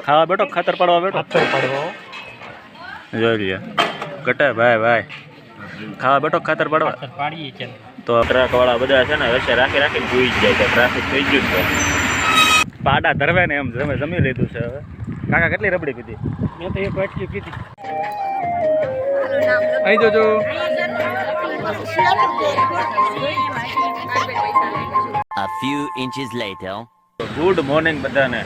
એટલે ખાવા બેઠો ખાતર પાડવા બેઠો? ખાતર પાડવો. જોઈ લે કટે ભાઈ ભાઈ. ખાવા બેઠો ખાતર પાડવા? પાડીએ છે તો ટ્રક વાળા બધા છે ને વચ્ચે રાખી રાખીને જોઈ જ જાય છે. ટ્રાફિક થઈ ગયું છે. પાડા ધરવે ને એમ તમે જમી લીધું છે હવે. કાકા કેટલી રબડી પીધી? મેં તો એક વાટકી પીધી. અહીં જોજો. A few inches later. Good morning બધાને.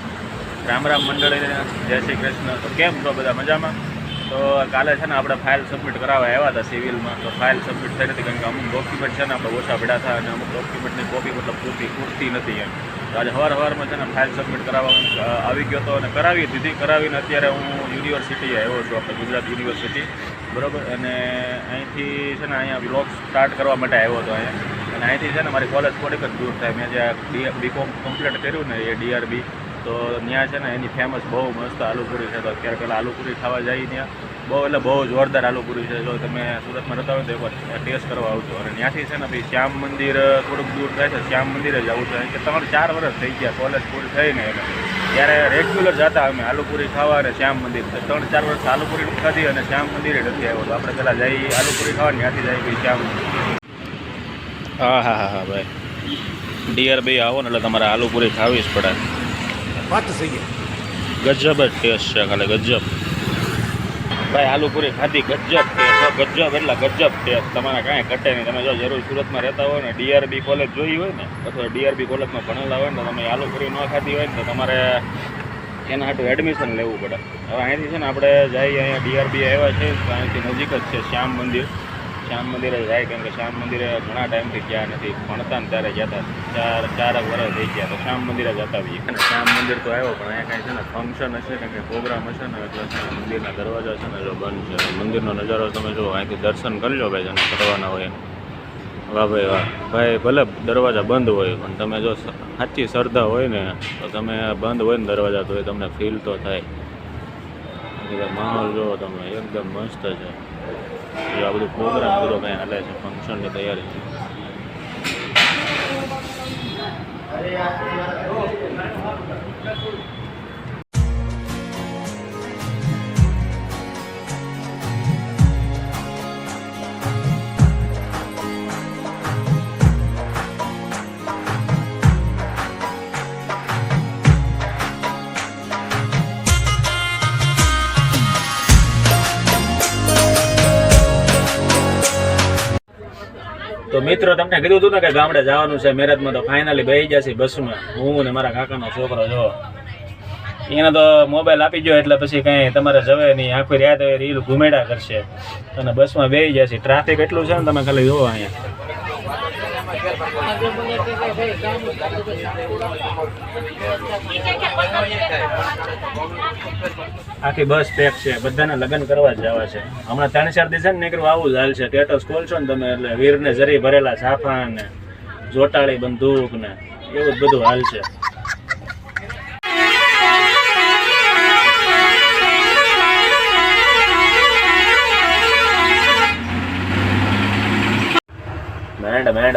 રામ રામ મંડળી જય શ્રી કૃષ્ણ. તો કેમ છો બધા મજામાં? તો કાલે છે ને આપણે ફાઇલ સબમિટ કરાવવા આવ્યા હતા સિવિલમાં. તો ફાઇલ સબમિટ થઈ નથી કારણ કે અમુક ડોક્યુમેન્ટ છે ને આપણે ઓછા પડ્યા હતા અને અમુક ડોક્યુમેન્ટની કોપી મતલબ પૂરતી પૂરતી નથી એમ. તો આજે હવાર હવારમાં છે ને ફાઇલ સબમિટ કરાવવા આવી ગયો હતો અને કરાવી દીધી. કરાવીને અત્યારે હું યુનિવર્સિટીએ આવ્યો છું, આપણે ગુજરાત યુનિવર્સિટી બરાબર? અને અહીંથી છે ને અહીંયા બ્લોગ સ્ટાર્ટ કરવા માટે આવ્યો હતો અહીંયા. અને અહીંથી છે ને મારી કોલેજ થોડીક જ દૂર થાય. મેં જે બીકોમ કમ્પ્લીટ કર્યું ને એ ડીઆરબી તો ત્યાં છે ને એની ફેમસ બહુ મસ્ત આલુપુરી છે. તો અત્યારે પહેલાં આલુપુરી ખાવા જઈએ ત્યાં. બહુ એટલે બહુ જોરદાર આલુપુરી છે. જો તમે સુરતમાં રહેતા હોય તો એકવાર ટેસ્ટ કરવા આવજો. અને ત્યાંથી છે ને ભાઈ શ્યામ મંદિર થોડુંક દૂર થાય છે. શ્યામ મંદિરે જ આવું છે. કે તમારે ચાર વર્ષ થઈ ગયા. કોલેજ પૂરી થઈને એટલે ત્યારે રેગ્યુલર જતા અમે આલુપુરી ખાવા અને શ્યામ મંદિર. ત્રણ ચાર વર્ષ આલુપુરી ખાધી અને શ્યામ મંદિરે નથી આવ્યો. તો આપણે પહેલાં જઈએ આલુપુરી ખાવા ત્યાંથી જઈએ ભાઈ શ્યામ મંદિર. હા હા હા હા ભાઈ. ડિયર ભાઈ, આવો ને એટલે તમારે આલુપુરી ખાવી જ પડે. વાત થઈ ગજબ જ ટેસ્ટ છે ખાલી, ગજબ. ભાઈ, આલુપુરી ખાધી, ગજબ ટેસ્ટ ગજબ એટલે ગજબ ટેસ્ટ તમારે કાંઈ ઘટે નહીં. તમે જો જરૂર સુરતમાં રહેતા હોય ને, ડીઆરબી કોલેજ જોઈ હોય ને, અથવા ડીઆરબી કોલેજમાં ભણેલા હોય ને તમે આલુપુરી ન ખાધી હોય ને, તો તમારે એના હાટું એડમિશન લેવું પડે. હવે અહીંથી છે ને, આપણે જઈએ અહીંયા ડીઆરબી આવ્યા છે, તો અહીંથી નજીક જ છે શ્યામ મંદિર. શ્યામ મંદિરે જાય, કેમ કે શ્યામ મંદિરે ઘણા ટાઈમથી ગયા નથી. ભણતા ને ત્યારે જતા ચાર ચાર વર્ષ થઈ ગયા તો શ્યામ મંદિરે જતા હોઈએ. અને શ્યામ મંદિર તો આવ્યો, પણ અહીંયા કાંઈ છે ને ફંક્શન હશે કે કંઈ પ્રોગ્રામ હશે ને, એટલે છે ને મંદિરના દરવાજા છે ને, જો બંધ છે. મંદિરનો નજારો તમે જો અહીંથી દર્શન કરી લો ભાઈ જેને કરવાના હોય. વાહ ભાઈ વાહ. ભાઈ, ભલે દરવાજા બંધ હોય, પણ તમે જો સાચી શ્રદ્ધા હોય ને, તો તમે બંધ હોય ને દરવાજા, તો એ તમને ફીલ તો થાય. માહોલ જુઓ તમે, એકદમ મસ્ત છે. જો આ બધું પ્રોગ્રામ બધો કંઈ હાલે છે ફંક્શનની તૈયારી. છે તો મિત્રો, તમને કીધું હતું ને કે ગામડે જવાનું છે, મેરેજમાં તો ફાઇનલી બેસી જશે બસમાં. હું ને મારા કાકાનો છોકરો જો. એને તો મોબાઈલ આપી ગયો, એટલે પછી કંઈ તમારે જવે નહીં. આખી રાત રીલ ઘુમેડા કરશે. અને બસમાં બેસી જશે ટ્રાફિક એટલું છે ને, તમે ખાલી જુઓ અહીંયા. આખી બસ પેક છે. બધાને લગ્ન કરવા જવા છે. હમણાં ત્રણ ચાર દિવસ ને નીકળવા આવું જ હાલ છે. ટેટસ ખોલશો ને તમે, એટલે વીરને જરી ભરેલા છાપા ને જોટાળી બંદૂક ને એવું જ બધું હાલ છે. મેડ મેડ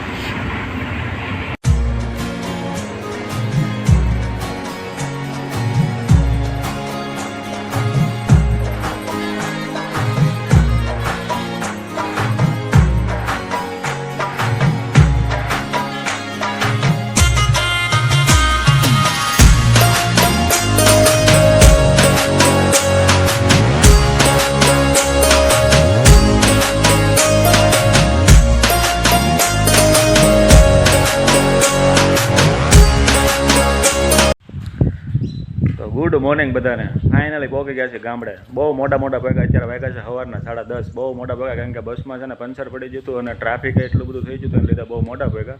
ગુડ મોર્નિંગ બધાને. ફાઇનલી પહોંચી ગયા છે ગામડે. બહુ મોટા મોટા ભાગા અત્યારે વાગ્યા છે સવારના સાડા દસ. બહુ મોટા ભાગા કારણ કે બસમાં છે ને પંચર પડી જતું અને ટ્રાફિક એટલું બધું થઈ જતું એને લીધે બહુ મોટા ભેગા.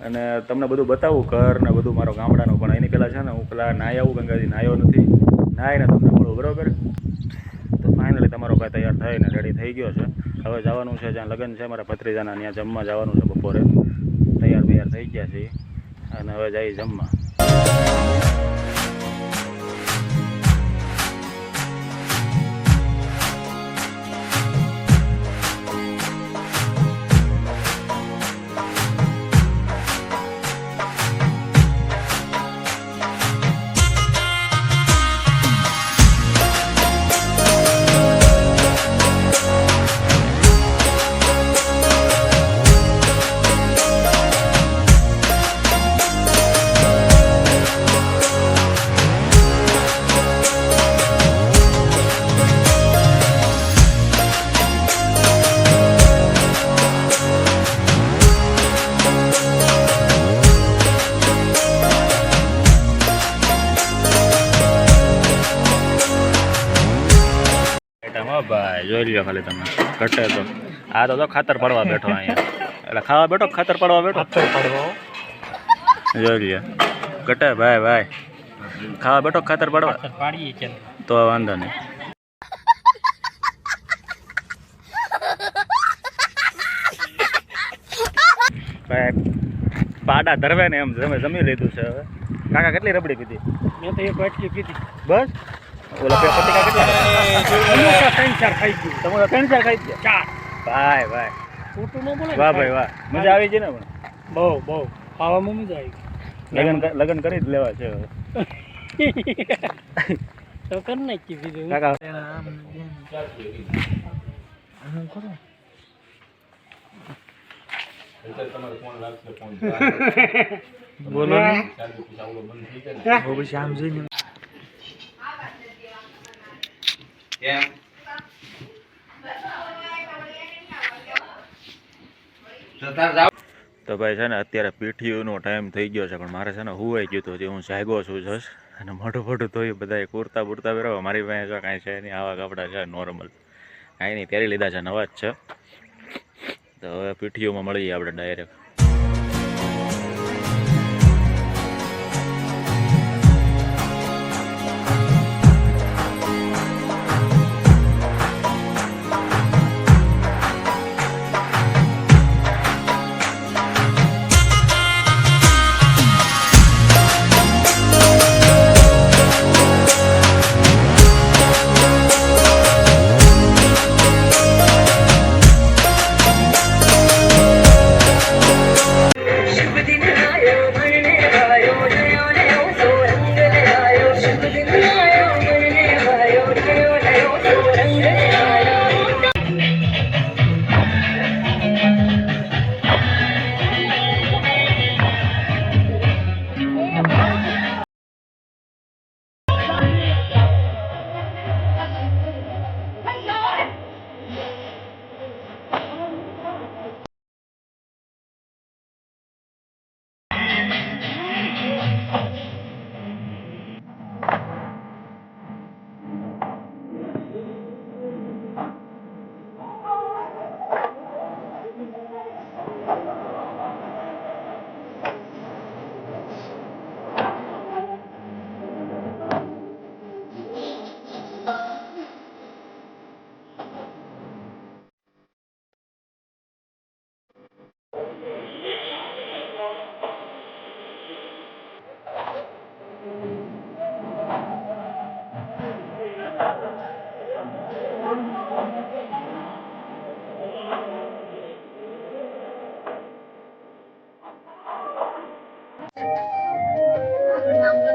અને તમને બધું બતાવું ઘર ને બધું મારો ગામડાનું, પણ એની પહેલાં છે ને હું પેલા નાહી આવું, કારણ કે નાહ્યો નથી. નાહીને તમને મળું, બરાબર? તો ફાઇનલી તમારો ભાઈ તૈયાર થઈને રેડી થઈ ગયો છે. હવે જવાનું છે, જ્યાં લગ્ન છે, મારા ભત્રીજાના, ત્યાં જમવા જવાનું છે બપોરે. તૈયાર બૈયાર થઈ ગયા છીએ. અને હવે જઈ જમવા. જોઈ લ્યો ખાલી તમે. ઘટે તો. આ તો ખાતર પાડવા બેઠો અહીંયા. એટલે ખાવા બેઠો ખાતર પાડવા બેઠો? પડવો. જોઈ લ્યો. ઘટે ભાઈ ભાઈ. ખાવા બેઠો ખાતર પાડવા? પાડીએ તો વાંધો નહીં. પાડા ધરવે ને એમ. જમી લીધું છે હવે. કાકા કેટલી રબડી પીધી? મેં તો એક વાટકી પીધી. બસ? ઓલા પે પતિકા કેટલા ત્રણ ચાર ખાઈ ગયું. તમારા ત્રણ ચાર ખાઈ ગયા? ચાર. ભાઈ ભાઈ. ખોટું ન બોલે ને વાહ ભાઈ. વાહ. મજા આવી છે ને પણ બહુ બહુ. ખાવામાં મજા આવી લગન લગન કરી જ લેવા છે. તો કરી નાખી બીજું કાકા. બોલો તો ભાઈ છે ને અત્યારે પીઠીઓનો ટાઈમ થઈ ગયો છે પણ મારે છે ને હુવાઈ ગયું હતું જે હું જાગો છું જશ અને મોટું મોટું ધોઈ બધા કુર્તા બુરતા પહેરવા મારી પાસે જો કાંઈ છે નહીં આવા કપડાં છે નોર્મલ કાંઈ નહીં પહેરી લીધા છે નવા જ છે. તો હવે પીઠીઓમાં મળીએ આપણે ડાયરેક્ટ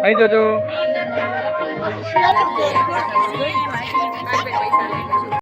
અહીં તો જો Ay,